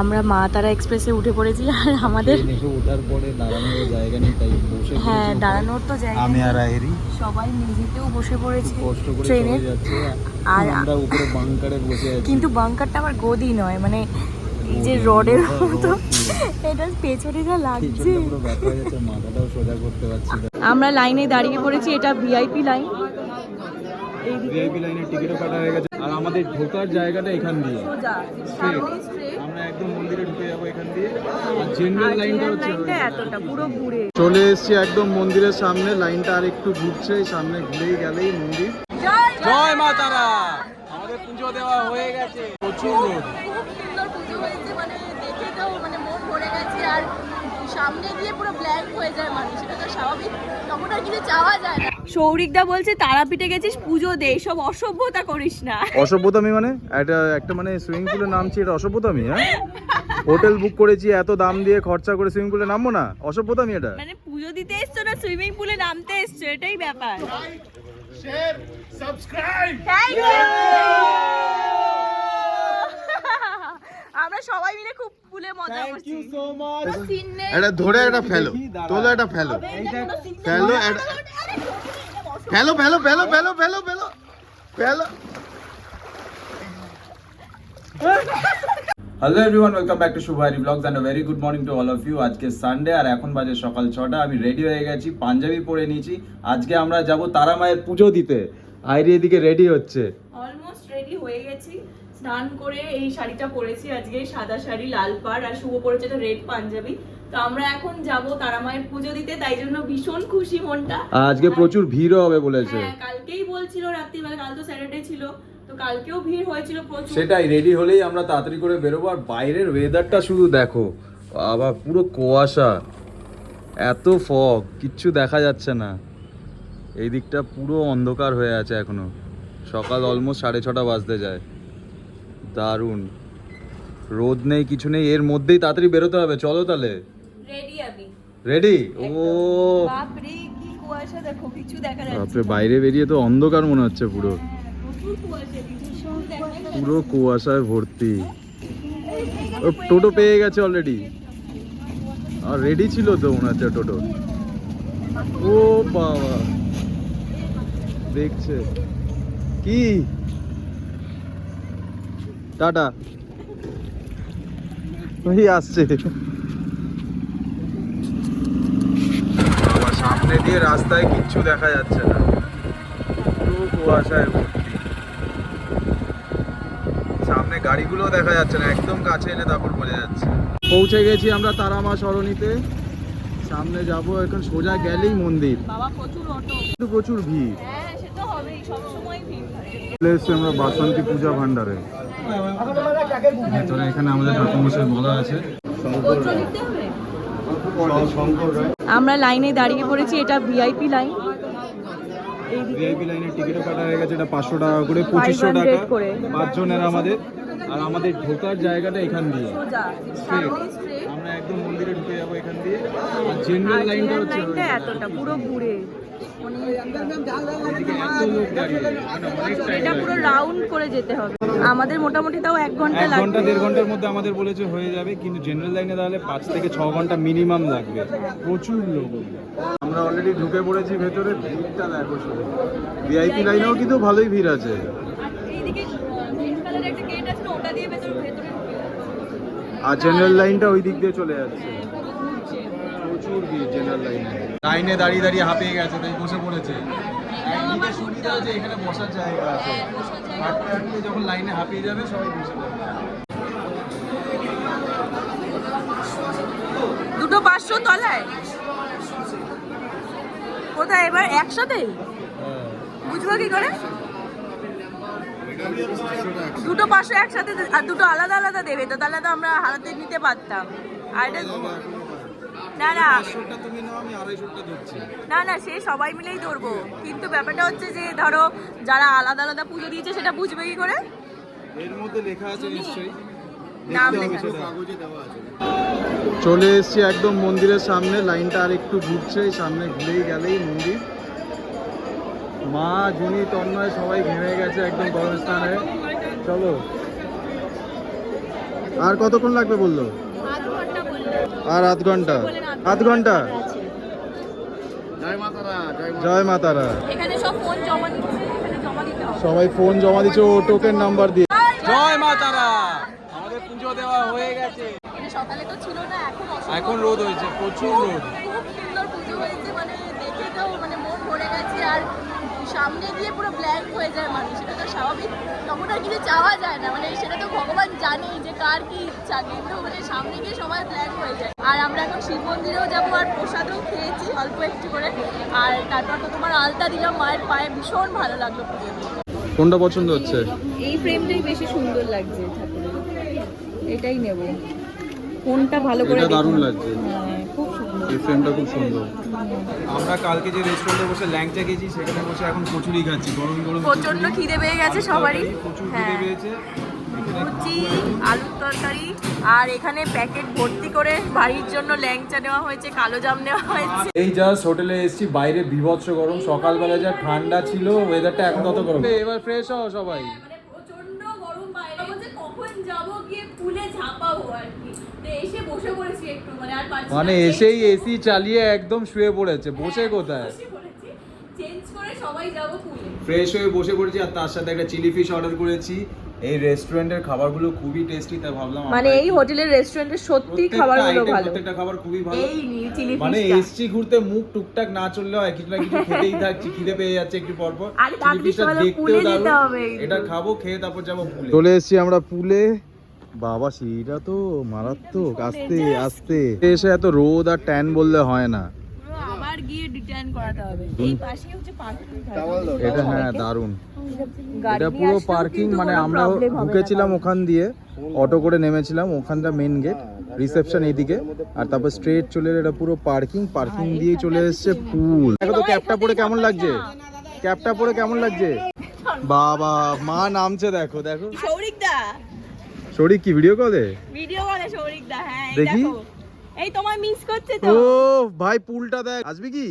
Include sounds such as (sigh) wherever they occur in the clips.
আমরা মা তারা এক্সপ্রেসে উঠে পড়েছি আর আমাদের ওঠার পরে দাঁড়ানোর জায়গা নেই তাই বসে হ্যাঁ দাঁড়ানোর তো জায়গা আমি আর আহেরি। সবাই মেঝেতেও বসে পড়েছি কষ্ট করে ট্রেনে। আর আমরা উপরে বাংকারে বসে আছি। কিন্তু বাঙ্কারটা আমার গদি নয় মানে এই যে রডের মতো। এটা পেছনে যা লাগছে। আমরা লাইনে দাঁড়িয়ে পড়েছি এটা ভিআইপি লাইন ভিআইপি লাইনের টিকিটও কাটা হয়ে গেছে। আর আমাদের ঢোকার জায়গাটা এখান দিয়ে। আমরা একদম মন্দিরে ঢুকে যাব এখান দিয়ে। আর জেনারেল লাইনটা হচ্ছে চলে এসেছি একদম মন্দিরের সামনে। লাইনটা আর একটু ঘুরছে সামনে ঘুরেই গেলেই মন্দির। জয় মা তারা! আমাদের পুজো দেওয়া হয়ে গেছে। প্রচুর মানে মানে মন সামনে গিয়ে পুরো ব্ল্যাঙ্ক হয়ে যায় মানুষ এটা তো স্বাভাবিক। তখন আর কিছু চাওয়া যায় না। সৌরিকদা বলছে তারাপীঠে গেছিস পুজো দে সব অসভ্যতা করিস না। অসভ্যতামি মানে? এটা একটা মানে সুইমিং পুলে নামছি এটা অসভ্যতামি হ্যাঁ? হোটেল বুক করেছি এত দাম দিয়ে খরচা করে সুইমিং পুলে নামবো না? অসভ্যতামি এটা। মানে পুজো দিতে এসছো না সুইমিং পুলে নামতে এসছো এটাই ব্যাপার! (laughs) আমরা সবাই মিলে খুব পুলে মজা করছি। এটা ধরে একটা ফেলো তোলো একটা ফেলো। ফেলো একটা ফেলো ফেলো ফেলো ফেলো ফেলো ফেলো ফেলো। Hello everyone welcome back to Shubhari blogs and very good morning to all of you আজকে সানডে আর এখন বাজে সকাল ছটা। আমি রেডি হয়ে গেছি পাঞ্জাবি পরে নিয়েছি। আজকে আমরা যাব তারা মায়ের পুজো দিতে। আইরি এদিকে রেডি হচ্ছে। অলমোস্ট রেডি হয়ে গেছি। স্নান করে এই শাড়িটা পরেছি আজকে সাদা শাড়ি লাল পাড় আর শুভ পরেছে একটা রেড পাঞ্জাবি। তো আমরা এখন যাব তারামায়ের পুজো দিতে তাই জন্য ভীষণ খুশি মনটা। আজকে প্রচুর ভিড়ও হবে বলেছে। হ্যাঁ কালকেই বলছিল রাত্রিবেলা কাল তো স্যাটারডে ছিল তো কালকেও ভিড় হয়েছিল প্রচুর। সেটাই রেডি হলেই আমরা তাড়াতাড়ি করে বেরোবো আর বাইরের ওয়েদারটা শুধু দেখো আবার পুরো কুয়াশা এত ফগ কিচ্ছু দেখা যাচ্ছে না। এই দিকটা পুরো অন্ধকার হয়ে আছে এখনও। সকাল অলমোস্ট সাড়ে ছটা বাজতে যায়। দারুণ। রোদ নেই কিছু নেই এর মধ্যেই তাড়াতাড়ি বেরোতে হবে চলো তাহলে। রেডি আমি রেডি ও। বাপরে কি কুয়াশা দেখো কিছু দেখা যাচ্ছে বাপরে বাইরে বেরিয়ে তো অন্ধকার মনে হচ্ছে পুরো। হ্যাঁ। পুরো কুয়াশায় ভর্তি। ও টোটো পেয়ে গেছে অলরেডি আর রেডি ছিল তো মনে হচ্ছে টোটো। ও বাবা। দেখছে। কি? টাটা। ওই আসছে বাবা, সামনে দিয়ে রাস্তায় কিচ্ছু দেখা যাচ্ছে না। পুরো কুয়াশায় ভর্তি। সামনে গাড়িগুলো দেখা যাচ্ছে না একদম কাছে এলে তারপর বোঝা যাচ্ছে। পৌঁছে গেছি আমরা তারামা সরণিতে। সামনে যাব এখন সোজা গেলেই মন্দির। বাবা প্রচুর অটো। প্রচুর ভিড়। হ্যাঁ সে তো হবেই সবসময় ভিড় চলে এসছি আমরা বাসন্তী পূজা ভান্ডারে ভেতরে এখানে আমাদের ঠাকুরমশাই বলা আছে। আমরা লাইনে দাঁড়িয়ে পড়েছি এটা ভিআইপি লাইন ভিআইপি লাইনের টিকিটও কাটা হয়ে গেছে এটা পাঁচশো টাকা করে পঁচিশশো টাকা। করে। পাঁচজনের আমাদের আর আমাদের ঢোকার জায়গাটা এখান দিয়ে। আমরা একদম মন্দিরে ঢুকে যাব এখান দিয়ে। আর জেনারেল লাইনটা হচ্ছে এতটা পুরো ঘুরে। এটা পুরো রাউন্ড করে যেতে হবে। আমাদের মোটামুটি তাও এক ঘণ্টা এক ঘণ্টা দেড় ঘণ্টার মধ্যে আমাদের বলেছে হয়ে যাবে কিন্তু জেনারেল লাইনে তাহলে পাঁচ থেকে ছ ঘণ্টা মিনিমাম লাগবে। প্রচুর লোক। আমরা অলরেডি ঢুকে পড়েছি ভেতরে ভিড়টা দেখো শুধু। ভিআইপি লাইনেও কিন্তু ভালোই ভিড় আছে। আর জেনারেল লাইনটা ওই দিক দিয়ে চলে যাচ্ছে। প্রচুর ভিড়। জেনারেল লাইনে লাইনে দাঁড়িয়ে দাঁড়িয়ে হাঁপিয়ে গেছে, তাই বসে পড়েছে। একদিকে এখানে বসার জায়গা আছে। যখন লাইনে হাঁপিয়ে যাবে, সবাই বসে দুটো পাঁচশো তলায়? কোথায় এবার একসাথেই বুঝব কি করে? দুটো পাঁচশো একসাথে, আর দুটো আলাদা আলাদা দেবে, তো তাহলে তো আমরা হারাতে নিতে পারতাম। আর এটা না না। তুমি নাও আমি আড়াইশোটা ধরছি না না সে সবাই মিলেই ধরবো। কিন্তু ব্যাপারটা হচ্ছে যে ধরো যারা আলাদা আলাদা পুজো দিয়েছে সেটা বুঝবে কি করে? এর মধ্যে লেখা আছে নিশ্চয়ই। নাম। চলে এসেছি একদম মন্দিরের সামনে। লাইনটা আর একটু ঘুরছে সামনে ঘুরেই গেলেই মন্দির। মা জুনি তন্ময় সবাই ঘেমে গেছে একদম গরম স্থানে চলো। আর কতক্ষণ লাগবে বলল? আর আধ ঘণ্টা? আধ ঘণ্টা? জয় মাতারা। এখানে সব ফোন জমা দিচ্ছে এখানে জমা দিতে হবে। সবাই ফোন জমা দিচ্ছে ও টোকেন নাম্বার দিয়ে। জয় মাতারা। আমাদের পুজো দেওয়া হয়ে গেছে। সকালে তো ছিল না এখন এখন রোদ হয়েছে প্রচুর রোদ। খুব সুন্দর পুজো হয়েছে মানে দেখে তো মানে মন ভরে গেছে। আর সামনে গিয়ে পুরো ব্ল্যাঙ্ক হয়ে যায় মানুষ সেটা তো স্বাভাবিক। তখন আর কিছু চাওয়া যায় না মানে সেটা তো ভগবান জানেই যে কার কি ইচ্ছা কিন্তু মানে সামনে গিয়ে সবাই ব্ল্যাঙ্ক হয়ে যায়। আর আমরা এখন শিব মন্দিরেও যাব আর প্রসাদও খেয়েছি অল্প একটু করে। আর তারপর তো তোমার আলতা দিলাম মায়ের পায়ে ভীষণ ভালো লাগল পুজো কোনটা পছন্দ হচ্ছে? এই ফ্রেমটাই বেশি সুন্দর লাগছে ঠাকুরের। এটাই নেব। কোনটা ভালো করে দারুণ লাগছে। হ্যাঁ খুব এই ফ্রেমটা খুব সুন্দর। আমরা কালকে যে রেস্টুরেন্টে বসে ল্যাংচা খেয়েছি সেখানে বসে এখন কচুরি খাচ্ছি। গরম গরম প্রচণ্ড খিদে পেয়ে গেছে সবারই। প্রচুর খিদে হ্যাঁ। পেয়েছে। লুচি আলুর তরকারি আর এখানে প্যাকেট ভর্তি করে বাড়ির জন্য ল্যাংচা নেওয়া হয়েছে কালো জাম নেওয়া হয়েছে। এই জাস্ট হোটেলে এসেছি বাইরে বিভৎস গরম। সকালবেলা যা ঠান্ডা ছিল ওয়েদারটা এখন তত গরম। এবার ফ্রেশ হও সবাই মানে প্রচণ্ড গরম বাইরে বলছে কখন যাব গিয়ে পুলে ঝাঁপাবো আর কি। তো এসে বসে পড়েছি একটু মানে আর পারছি মানে এসেই এসি চালিয়ে একদম শুয়ে পড়েছে বসে কোথায়? চেঞ্জ করে সবাই যাব পুলে। ফ্রেশ হয়ে বসে পড়েছি আর তার সাথে একটা চিলি ফিশ অর্ডার করেছি। এই রেস্টুরেন্টের খাবারগুলো খুবই টেস্টি তাই ভাবলাম মানে এই হোটেলের রেস্টুরেন্টের সত্যি খাবারগুলো ভালো। প্রত্যেকটা খাবার খুবই ভালো। এই চিলি মানে এসছি ঘুরতে মুখ টুকটাক না চললে হয় কিছু না কিছু খেতেই থাকছি খিদে পেয়ে যাচ্ছে একটু পর পর। যেতে হবে। এটা খাব খেয়ে তারপর যাব পুলে। চলে এসেছি আমরা পুলে। বাবা সিঁড়িটা তো মারাত্মক। আস্তে আস্তে। এসে এত রোদ আর ট্যান বললে হয় না। গিয়ে রিটার্ন করাতে হবে। এই পাশেই হচ্ছে পার্কিং এটা হ্যাঁ দারুণ। এটা পুরো পার্কিং মানে আমরা ঢুকেছিলাম ওখান দিয়ে অটো করে নেমেছিলাম ওখানটা মেন গেট রিসেপশন এইদিকে। আর তারপর স্ট্রেট চলে এলো, এটা পুরো পার্কিং পার্কিং দিয়ে চলে এসেছে পুল দেখো তো ক্যাপটা পরে কেমন লাগছে? ক্যাপটা পরে কেমন লাগছে? বাবা মা নামছে দেখো দেখো। সৌরিক দা শরীর কি ভিডিও কলে ভিডিও করে সৌরিক দা হ্যাঁ দেখি। এই তোমার মিস করছে ও ভাই পুলটা দেখ। আসবি কি?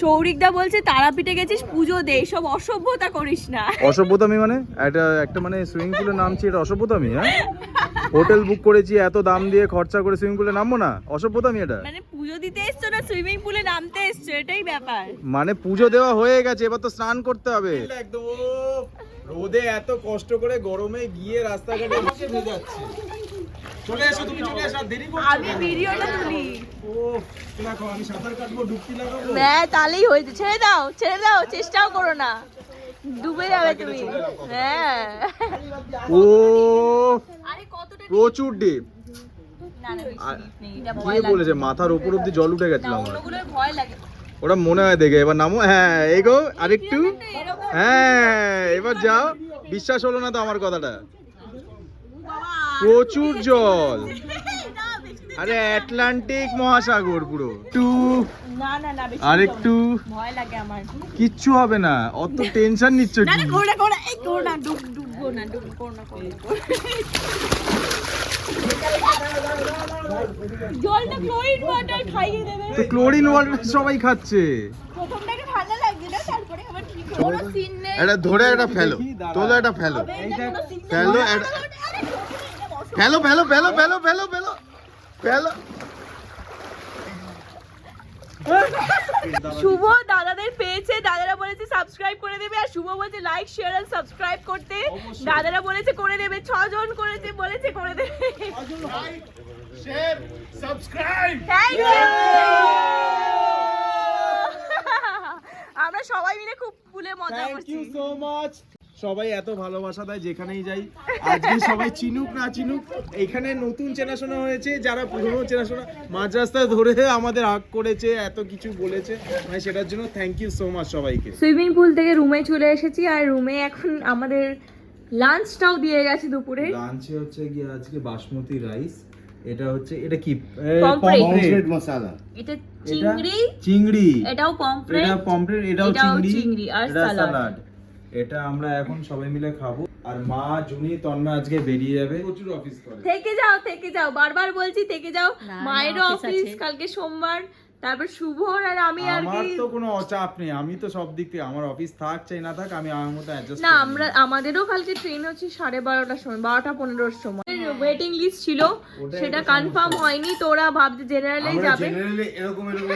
সৌরিক দা বলছে তারাপীঠে গেছিস পুজো দে সব অসভ্যতা করিস না। অসভ্যতামি মানে? এটা একটা মানে সুইমিং পুলে নামছি এটা অসভ্যতামি হ্যাঁ? হোটেল বুক করেছি এত দাম দিয়ে খরচা করে সুইমিং পুলে নামবো না? অসভ্যতামি এটা। মানে পুজো দিতে এসছো না সুইমিং পুলে নামতে এসছো এটাই ব্যাপার। মানে পুজো দেওয়া হয়ে গেছে এবার তো স্নান করতে হবে। একদম রোদে এত কষ্ট করে গরমে গিয়ে রাস্তাঘাটে বসে ভেজাচ্ছে। চলে এসো তুমি চলে এসো দেরি আমি ভিডিওটা তুলি। ও দেখো আমি সাঁতার কাটবো ডুবকি লাগাবো? হ্যাঁ তাহলেই হয়েছে। ছেড়ে দাও ছেড়ে দাও চেষ্টাও করো না। ডুবে যাবে তুমি। হ্যাঁ। ও প্রচুর ডিপ। কে বলেছে মাথার উপর অব্দি জল উঠে গেছিল আমার? ওটা মনে হয় দেখে এবার নামো। হ্যাঁ এগো আরেকটু। হ্যাঁ এবার যাও। বিশ্বাস হলো না তো আমার কথাটা। প্রচুর জল। (laughs) আরে আটলান্টিক মহাসাগর পুরো। একটু না না না আর একটু ভয় লাগে আমার। কিচ্ছু হবে না। অত টেনশন নিচ্ছ কি? না এই ডুব ডুববো না না। জলটা ক্লোরিন ওয়াটার খাইয়ে দেবে। তো ক্লোরিন ওয়াটার সবাই খাচ্ছে। প্রথমটাকে ঠান্ডা লাগছে না তারপরে আবার ঠিক হবে। সিন নেই এটা ধরে একটা ফেলো। তোলো এটা ফেলো। ফেলো এটা ফেলো ফেলো ফেলো ফেলো ফেলো ফেলো ফেলো শুভ দাদাদের পেয়েছে। দাদারা বলেছে সাবস্ক্রাইব করে দেবে আর শুভ বলছে লাইক শেয়ার আর সাবস্ক্রাইব করতে। দাদারা বলেছে করে দেবে ছজন করেছে বলেছে করে দেবে! (laughs) আমরা সবাই মিলে খুব ফুলে মজা থ্যাংক করছি। ইউ সো মাচ সবাই এত ভালোবাসা দেয় যেখানেই যাই। আজকে সবাই চিনুক না চিনুক এখানে নতুন চেনাশোনা হয়েছে যারা পুরনো চেনাশোনা মাঝ রাস্তায় ধরে আমাদের হাক করেছে এত কিছু বলেছে। মানে সেটার জন্য থ্যাংক ইউ সো মাচ সবাইকে। সুইমিং পুল থেকে রুমে চলে এসেছি আর রুমে এখন আমাদের লাঞ্চটাও দিয়ে গেছে দুপুরে। লাঞ্চে হচ্ছে গিয়ে আজকে বাসমতি রাইস এটা হচ্ছে এটা কি? পমফ্রেট মশলা। এটা চিংড়ি চিংড়ি। এটাও পমফ্রেট এটা পমফ্রেট এটাও চিংড়ি আর salad। এটা আমরা এখন সবাই মিলে খাব। আর মা জুনি তন্ময় আজকে বেরিয়ে যাবে। প্রচুর অফিস করে। থেকে যাও থেকে যাও। বারবার বলছি থেকে যাও। মায়েরও অফিস কালকে সোমবার। তারপর শুভর আর আমি আর আমার তো কোনো অচাপ নেই। আমি তো সব দিক থেকে আমার অফিস থাক চাই না থাক আমি আমার মতো অ্যাডজাস্ট না আমরা আমাদেরও কালকে ট্রেন হচ্ছে সাড়ে বারোটার সময় বারোটা পনেরোর সময়। ওয়েটিং লিস্ট ছিল সেটা কনফার্ম হয়নি তো ওরা ভাবছে জেনারেলে যাবে। জেনারেলি এরকম এরকম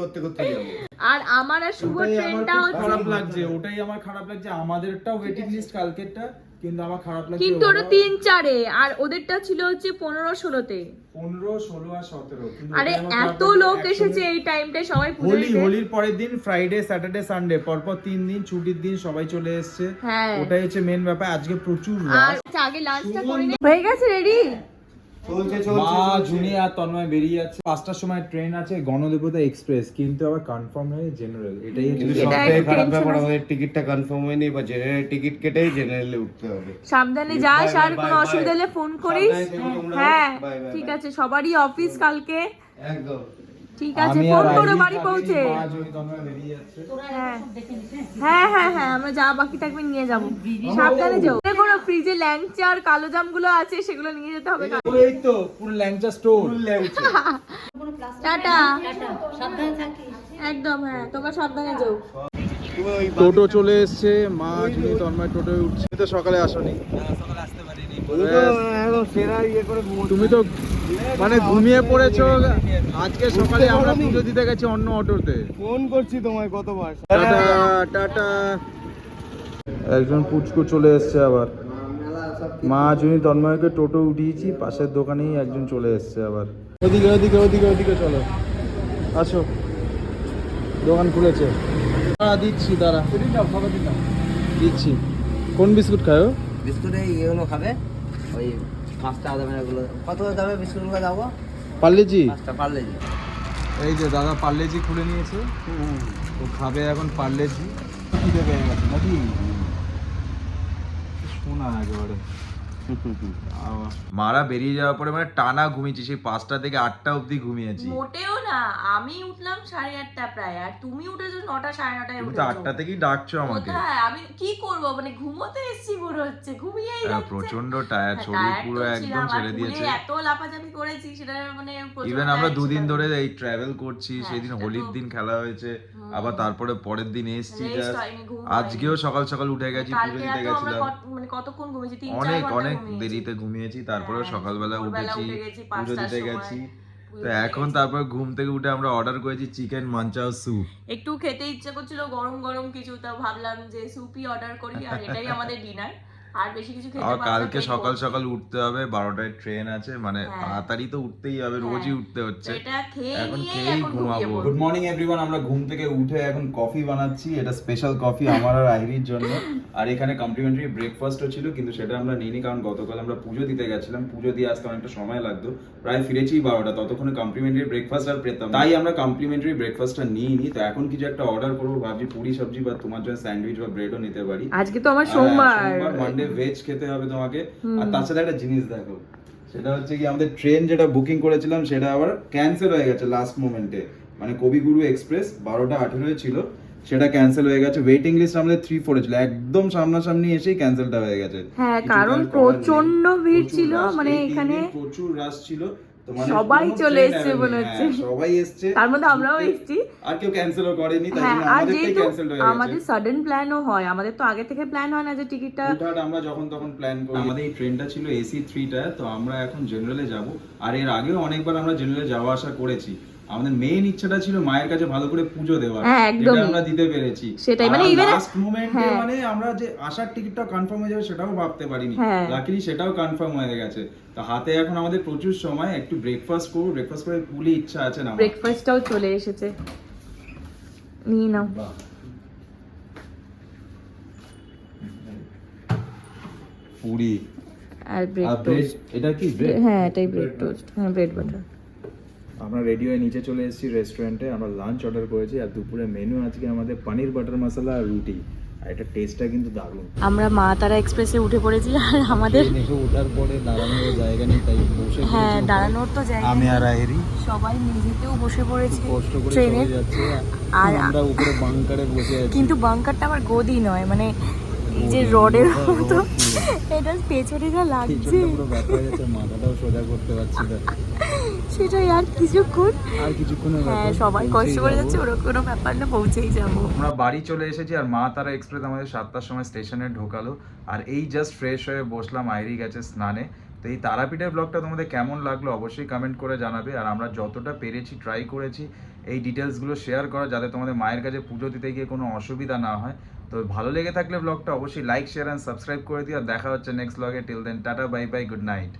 করতে করতে যাব। আর আমার আর শুভ ট্রেনটা হচ্ছে খারাপ লাগছে ওটাই আমার খারাপ লাগছে। আমাদেরটাও ওয়েটিং লিস্ট কালকেরটা কিন্তু আমার খারাপ লাগছে কিন্তু ওটা তিন চারে আর ওদেরটা ছিল হচ্ছে পনেরো ষোলোতে। পনেরো ষোলো আর সতেরো। আরে এত লোক এসেছে এই টাইমটায় সবাই হোলি হোলির পরের দিন ফ্রাইডে স্যাটারডে সানডে পরপর তিন দিন ছুটির দিন সবাই চলে এসেছে। হ্যাঁ। ওটাই হচ্ছে মেন ব্যাপার। আজকে প্রচুর। আচ্ছা, আগে লাঞ্চটা করে। হয়ে গেছে রেডি মা জুনি আর তন্ময় বেরিয়ে যাচ্ছে। পাঁচটার সময় ট্রেন আছে গণদেবতা এক্সপ্রেস কিন্তু আবার কনফার্ম হয়ে জেনারেল এটাই সবথেকে খারাপ ব্যাপার আমাদের টিকিটটা কনফার্ম হয়নি বা জেনারেল টিকিট কেটেই জেনারেলে উঠতে হবে। সাবধানে যাস আর কোনো অসুবিধা হলে ফোন করিস। হ্যাঁ ঠিক আছে সবারই অফিস কালকে। একদম। ঠিক আছে ফোন করো বাড়ি পৌঁছে। যাচ্ছে। হ্যাঁ। হ্যাঁ? হ্যাঁ হ্যাঁ আমরা যা বাকি থাকবে নিয়ে যাব। সাবধানে যাও। করো ফ্রিজে ল্যাংচা আর কালো জামগুলো আছে সেগুলো নিয়ে যেতে হবে কালকে। এই তো পুরো ল্যাংচা স্টোর টাটা। একদম হ্যাঁ তোমরা সাবধানে যাও। ওই টোটো চলে এসছে মা জুনি তন্ময় টোটোয় উঠছে। তো সকালে আসোনি। তুমি তো ইয়ে। তুমি তো মানে ঘুমিয়ে পড়েছো। আজকে সকালে আমরা পুজো দিতে গেছি অন্য অটোতে। ফোন করছি তোমায় কতবার। Tata tata. একজন পুচকু চলে এসছে আবার। মা জুনি তন্ময়কে টোটো উঠিয়েছি পাশের দোকানেই একজন চলে এসছে আবার। ওদিকে ওদিকে ওদিকে ওদিকে চলো। আসো। দোকান খুলেছে। দাঁড়া দিচ্ছি দাঁড়া। দিচ্ছি। কোন বিস্কুট খায় ও? বিস্কুটে ইয়েগুলো খাবে। ওই পাঁচটা দামের এগুলো। কত দামে বিস্কুটগুলো দাও পার্লেজি? পাঁচটা এই যে দাদা পার্লেজি খুলে নিয়েছে। ও খাবে এখন পার্লেজি। কি দেবে গেছে নাকি? শোনা একেবারে। মারা বেরিয়ে যাওয়ার পরে মানে টানা ঘুমিয়েছি। সেই পাঁচটা থেকে আটটা অবধি ঘুমিয়েছি। মোটেও না আমি উঠলাম সাড়ে আটটা প্রায় আর তুমি উঠেছো নটা সাড়ে নটায় উঠেছো। আটটা থেকেই ডাকছো আমাকে। কোথায়? আমি কি করব? মানে ঘুমোতে এসেছি মনে হচ্ছে ঘুমিয়েই হ্যাঁ, যাচ্ছে। প্রচণ্ড টায়ার্ড হ্যাঁ, শরীর পুরো একদম ছেড়ে দিয়েছে। এত লাফাঝাপি করেছি সেটা মানে ইভেন আমরা দুদিন ধরে এই ট্রাভেল করছি হ্যাঁ, সেদিন হোলির দিন খেলা হয়েছে আবার তারপরে পরের দিন এসছি আজকেও সকাল সকাল উঠে গেছি পুজো দিতে গেছিলাম। মানে কতক্ষণ ঘুমিয়েছি? তিন চার অনেক অনেক। দেরিতে ঘুমিয়েছি তারপরে সকালবেলা উঠেছি উঠে পুজো দিতে গেছি। তো এখন তারপর ঘুম থেকে উঠে আমরা অর্ডার করেছি চিকেন মাঞ্চাও স্যুপ একটু খেতে ইচ্ছে করছিল গরম গরম কিছু তা ভাবলাম যে স্যুপই অর্ডার করি আর এটাই আমাদের ডিনার আর বেশি কিছু খেতে আর কালকে সকাল সকাল উঠতে হবে বারোটায় ট্রেন আছে মানে হ্যাঁ। তাড়াতাড়ি তো উঠতেই হবে রোজই হ্যাঁ। উঠতে হচ্ছে। এটা খেয়ে এখন খেয়েই ঘুমাবো। গুড মর্নিং এভরিওয়ান আমরা ঘুম থেকে উঠে এখন কফি বানাচ্ছি। এটা স্পেশাল কফি আমার আর আইরির জন্য। আর এখানে কমপ্লিমেন্টারি ব্রেকফাস্টও ছিল কিন্তু সেটা আমরা নিইনি কারণ গতকাল আমরা পুজো দিতে গেছিলাম। পুজো দিয়ে আসতে অনেকটা সময় লাগতো। প্রায় ফিরেছি বারোটা ততক্ষণে কমপ্লিমেন্টারি ব্রেকফাস্ট আর পেতাম তাই আমরা কমপ্লিমেন্টারি ব্রেকফাস্টটা নিইনি। তো এখন কিছু একটা অর্ডার করব ভাবছি পুরি সবজি বা তোমার জন্য স্যান্ডউইচ বা ব্রেডও নিতে পারি। আজকে তো আমার সোমবার। ভেজ খেতে হবে তোমাকে। আর তাছাড়া একটা জিনিস দেখো সেটা হচ্ছে কি আমাদের ট্রেন যেটা বুকিং করেছিলাম সেটা আবার ক্যান্সেল হয়ে গেছে লাস্ট মোমেন্টে মানে কবিগুরু এক্সপ্রেস বারোটা আঠেরোয় ছিল সেটা ক্যান্সেল হয়ে গেছে। ওয়েটিং লিস্ট আমাদের থ্রি ফোরে ছিল। একদম সামনাসামনি এসেই ক্যান্সেলটা হয়ে গেছে। হ্যাঁ, কারণ প্রচণ্ড ভিড় ছিল, মানে এখানে প্রচুর রাশ ছিল। সবাই চলে এসেছে মনে হচ্ছে। হ্যাঁ, সবাই এসেছে। তার মধ্যে আমরাও এসেছি। আর কেউ ক্যান্সেলও করেনি তাই হ্যাঁ জন্য আর যেহেতু ক্যান্সেল হয়ে আমাদের সাডেন প্ল্যানও হয় আমাদের তো আগে থেকে প্ল্যান হয় না যে টিকিটটা হুটহাট আমরা যখন তখন প্ল্যান করি। আমাদের এই ট্রেনটা ছিল এসি থ্রিটা তো আমরা এখন জেনারেলে যাব। আর এর আগেও অনেকবার আমরা জেনারেলে যাওয়া আসা করেছি। আমাদের মেইন ইচ্ছাটা ছিল মায়ের কাছে ভালো করে পুজো দেওয়ার হ্যাঁ, যেটা আমরা দিতে পেরেছি। সেটাই, মানে even- লাস্ট মোমেন্টে হ্যাঁ। মানে আমরা যে আসার টিকিটটা কনফার্ম হয়ে যাবে সেটাও ভাবতে পারিনি। হ্যাঁ। লাকিলি সেটাও কনফার্ম হয়ে গেছে। তো হাতে এখন আমাদের প্রচুর সময় একটু ব্রেকফাস্ট করব। ব্রেকফাস্ট করে পুলি ইচ্ছা আছে না ব্রেকফাস্টটাও চলে এসেছে। নিয়ে নাও। পুরি। আর ব্রেড এটা কি ব্রেড হ্যাঁ এটাই ব্রেড টোস্ট হ্যাঁ ব্রেড বাটার আমরা রেডি হয়ে নিচে চলে এসেছি রেস্টুরেন্টে আমরা লাঞ্চ অর্ডার করেছি আর দুপুরে মেনু আজকে আমাদের পানির বাটার মশলা আর রুটি। আর এটা টেস্টটা কিন্তু দারুণ। আমরা মা তারা এক্সপ্রেসে উঠে পড়েছি আর আমাদের ওঠার পরে দাঁড়ানোর জায়গা নেই তাই বসে হ্যাঁ দাঁড়ানোর তো জায়গা আমি আর আহেরি। সবাই মেঝেতেও বসে পড়েছি কষ্ট করে ট্রেনে চলে যাচ্ছে আর আমরা উপরে বাংকারে বসে আছি। কিন্তু বাংকারটা আমার গদি নয় মানে এই যে রডের মতো। এটা পেছনে যা লাগছে। পুরো ব্যথা যাচ্ছে মাথাটাও সোজা করতে পারছি না। সেটাই আর কিছুক্ষণ? আর কিছুক্ষণের হ্যাঁ সবাই কষ্ট করে যাচ্ছে ওরকম কোনো ব্যাপার না পৌঁছেই যাব। আমরা বাড়ি চলে এসেছি আর মা তারা এক্সপ্রেস আমাদের সাতটার সময় স্টেশনে ঢোকালো। আর এই জাস্ট ফ্রেশ হয়ে বসলাম আইরি গেছে স্নানে। তো এই তারাপীঠের ব্লগটা তোমাদের কেমন লাগল অবশ্যই কমেন্ট করে জানাবে। আর আমরা যতটা পেরেছি ট্রাই করেছি এই ডিটেলসগুলো শেয়ার করা যাতে তোমাদের মায়ের কাছে পুজো দিতে গিয়ে কোনো অসুবিধা না হয়। তো ভালো লেগে থাকলে ব্লগটা অবশ্যই লাইক শেয়ার অ্যান্ড সাবস্ক্রাইব করে দিও। আর দেখা হচ্ছে নেক্সট ব্লগে till then tata bye bye good night